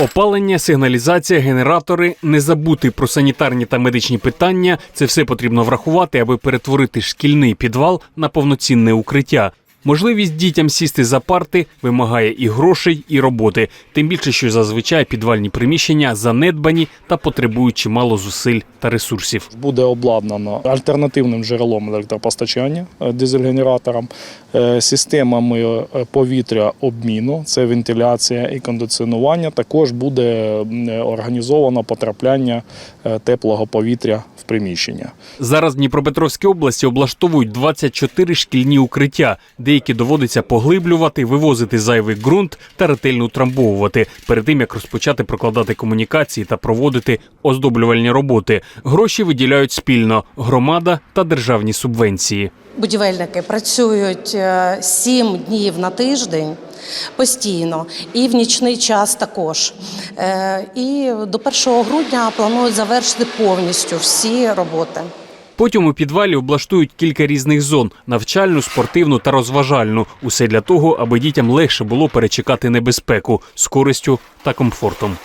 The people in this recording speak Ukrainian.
Опалення, сигналізація, генератори, не забути про санітарні та медичні питання. Це все потрібно врахувати, аби перетворити шкільний підвал на повноцінне укриття. Можливість дітям сісти за парти вимагає і грошей, і роботи. Тим більше, що зазвичай підвальні приміщення занедбані та потребують чимало зусиль та ресурсів. буде обладнано альтернативним джерелом електропостачання е, дизель-генератором, е, системами е, повітря обміну, це вентиляція і кондиціонування. Також буде організовано потрапляння теплого повітря в приміщення. Зараз в Дніпропетровській області облаштовують 24 шкільні укриття. Деякі доводиться поглиблювати, вивозити зайвий ґрунт та ретельно утрамбовувати перед тим як розпочати прокладати комунікації та проводити оздоблювальні роботи. Гроші виділяють спільно громада та державні субвенції. Будівельники працюють е, сім днів на тиждень постійно, і в нічний час також. Е, І до 1 грудня планують завершити повністю всі роботи. Потім у підвалі облаштують кілька різних зон: навчальну, спортивну та розважальну. Усе для того, аби дітям легше було перечекати небезпеку з користю та комфортом.